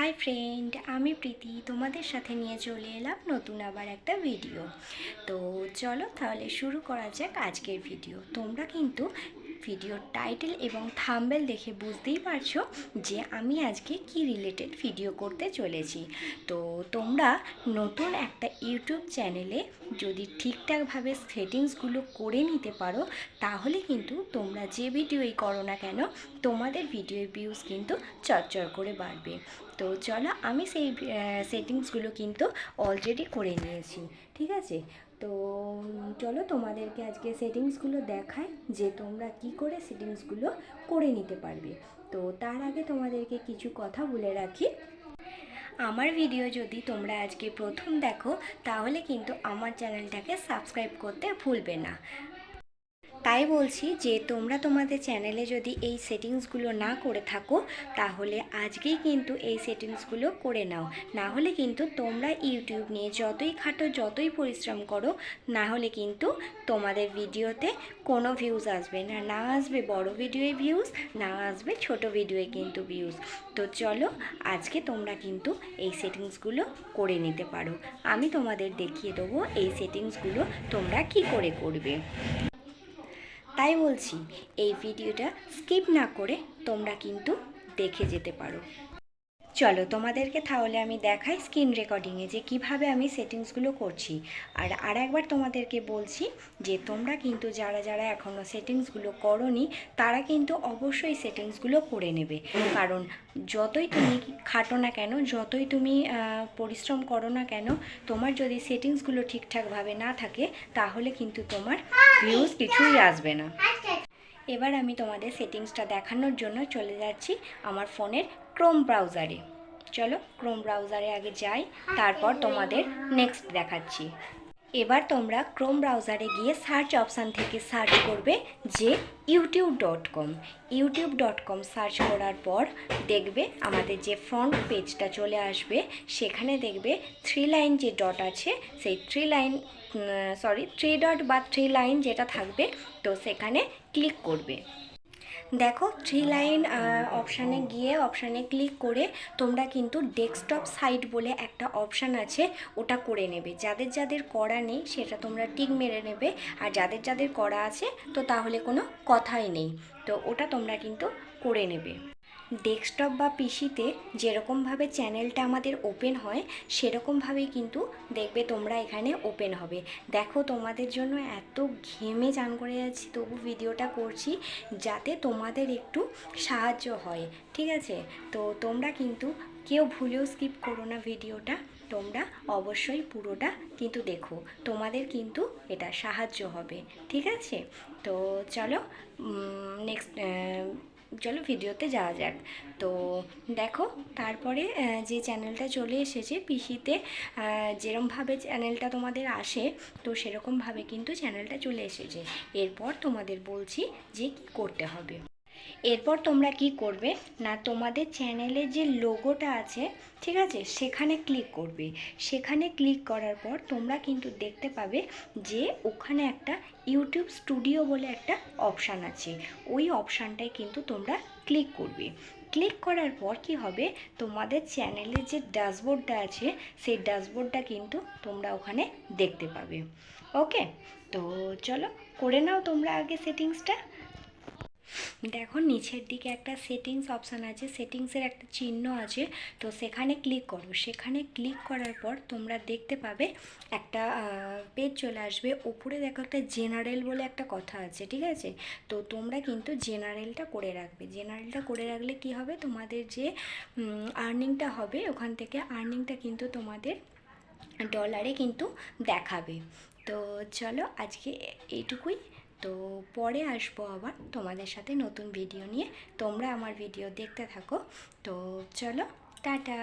Hi friend আমি প্রীতি, তোমাদের সাথে নিয়ে চলে এলাম নতুন আবার একটা ভিডিও তো চলো তাহলে শুরু করা যাক আজকের ভিডিও তোমরা কিন্তু ভিডিওর টাইটেল এবং থাম্বেল দেখে বুঝতেই পারছ যে আমি আজকে কি রিলেটেড ভিডিও করতে চলেছি। তো তোমরা নতুন একটা ইউটিউব চ্যানেলে যদি ঠিকঠাকভাবে সেটিংসগুলো করে নিতে পারো, তাহলে কিন্তু তোমরা যে ভিডিওই করো না কেন, তোমাদের ভিডিওর ভিউজ কিন্তু চরচর করে বাড়বে। তো চলো আমি সেই সেটিংসগুলো কিন্তু অলরেডি করে নিয়েছি, ঠিক আছে? তো চলো তোমাদেরকে আজকে সেটিংসগুলো দেখায় যে তোমরা কি করে সেটিংসগুলো করে নিতে পারবে। তো তার আগে তোমাদেরকে কিছু কথা বলে রাখি। আমার ভিডিও যদি তোমরা আজকে প্রথম দেখো, তাহলে কিন্তু আমার চ্যানেলটাকে সাবস্ক্রাইব করতে ভুলবে না। তাই বলছি যে তোমরা তোমাদের চ্যানেলে যদি এই সেটিংসগুলো না করে থাকো, তাহলে আজকেই কিন্তু এই সেটিংসগুলো করে নাও। না হলে কিন্তু তোমরা ইউটিউব নিয়ে যতই খাটো, যতই পরিশ্রম করো, না হলে কিন্তু তোমাদের ভিডিওতে কোনো ভিউজ আসবে না। না আসবে বড় ভিডিওয়ে ভিউজ না আসবে ছোট ভিডিওয়ে কিন্তু ভিউজ তো চলো, আজকে তোমরা কিন্তু এই সেটিংসগুলো করে নিতে পারো। আমি তোমাদের দেখিয়ে দেবো এই সেটিংসগুলো তোমরা কি করে করবে। তাই বলছি এই ভিডিওটা স্কিপ না করে তোমরা কিন্তু দেখে যেতে পারো। চলো তোমাদেরকে তাহলে আমি দেখাই স্ক্রিন রেকর্ডিংয়ে যে কীভাবে আমি সেটিংসগুলো করছি। আর আর একবার তোমাদেরকে বলছি যে তোমরা কিন্তু যারা যারা এখনও সেটিংসগুলো করনি, তারা কিন্তু অবশ্যই সেটিংসগুলো করে নেবে। কারণ যতই তুমি খাটো না কেন, যতই তুমি পরিশ্রম করো না কেন, তোমার যদি সেটিংসগুলো ঠিকঠাকভাবে না থাকে, তাহলে কিন্তু তোমার ভিউজ কিছুই আসবে না। এবার আমি তোমাদের সেটিংসটা দেখানোর জন্য চলে যাচ্ছি আমার ফোনের ক্রোম ব্রাউজারে চলো ক্রোম ব্রাউজারে আগে যাই, তারপর তোমাদের নেক্সট দেখাচ্ছি। এবার তোমরা ক্রোম ব্রাউজারে গিয়ে সার্চ অপশান থেকে সার্চ করবে যে YouTube dot com. YouTube dot com search করার পর দেখবে আমাদের যে ফ্রন্ট পেজটা চলে আসবে, সেখানে দেখবে থ্রি লাইন যে ডট আছে, সেই three line sorry three dot বা থ্রি লাইন যেটা থাকবে, তো সেখানে ক্লিক করবে। দেখো থ্রি লাইন অপশানে গিয়ে অপশানে ক্লিক করে তোমরা কিন্তু ডেস্কটপ সাইট বলে একটা অপশান আছে, ওটা করে নেবে। যাদের যাদের করা নেই, সেটা তোমরা টিক মেরে নেবে। আর যাদের যাদের করা আছে, তো তাহলে কোনো কথাই নেই। তো ওটা তোমরা কিন্তু করে নেবে। ডেস্কটপ বা পিসিতে যেরকমভাবে চ্যানেলটা আমাদের ওপেন হয়, সেরকমভাবেই কিন্তু দেখবে তোমরা এখানে ওপেন হবে। দেখো তোমাদের জন্য এত ঘেমে চান করে যাচ্ছি, তবু ভিডিওটা করছি যাতে তোমাদের একটু সাহায্য হয়, ঠিক আছে? তো তোমরা কিন্তু কেউ ভুলেও স্কিপ করো না ভিডিওটা তোমরা অবশ্যই পুরোটা কিন্তু দেখো, তোমাদের কিন্তু এটা সাহায্য হবে, ঠিক আছে? তো চলো নেক্সট চলো ভিডিওতে যাওয়া যাক। তো দেখো, তারপরে যে চ্যানেলটা চলে এসেছে, পিসিতে যেরমভাবে চ্যানেলটা তোমাদের আসে, তো সেরকমভাবে কিন্তু চ্যানেলটা চলে এসেছে। এরপর তোমাদের বলছি যে কী করতে হবে। এরপর তোমরা কি করবে? না, তোমাদের চ্যানেলের যে লোগোটা আছে, ঠিক আছে? সেখানে ক্লিক করবে। সেখানে ক্লিক করার পর তোমরা কিন্তু দেখতে পাবে যে ওখানে একটা ইউটিউব স্টুডিও বলে একটা অপশান আছে। ওই অপশানটায় কিন্তু তোমরা ক্লিক করবে। ক্লিক করার পর কি হবে? তোমাদের চ্যানেলের যে ড্যাশবোর্ডটা আছে, সেই ড্যাশবোর্ডটা কিন্তু তোমরা ওখানে দেখতে পাবে। ওকে তো চলো, করে নাও তোমরা আগে সেটিংসটা দেখো, নিচের দিকে একটা সেটিংস অপশান আছে সেটিংসের একটা চিহ্ন আছে, তো সেখানে ক্লিক করো। সেখানে ক্লিক করার পর তোমরা দেখতে পাবে একটা পেজ চলে আসবে। ওপরে দেখো একটা জেনারেল বলে একটা কথা আছে, ঠিক আছে? তো তোমরা কিন্তু জেনারেলটা করে রাখবে। জেনারেলটা করে রাখলে কি হবে? তোমাদের যে আর্নিংটা হবে, ওখান থেকে আর্নিংটা কিন্তু তোমাদের ডলারে কিন্তু দেখাবে। তো চলো আজকে এইটুকুই। তো পরে আসব আবার তোমাদের সাথে নতুন ভিডিও নিয়ে। তোমরা আমার ভিডিও দেখতে থাকো। তো চলো, টাটা।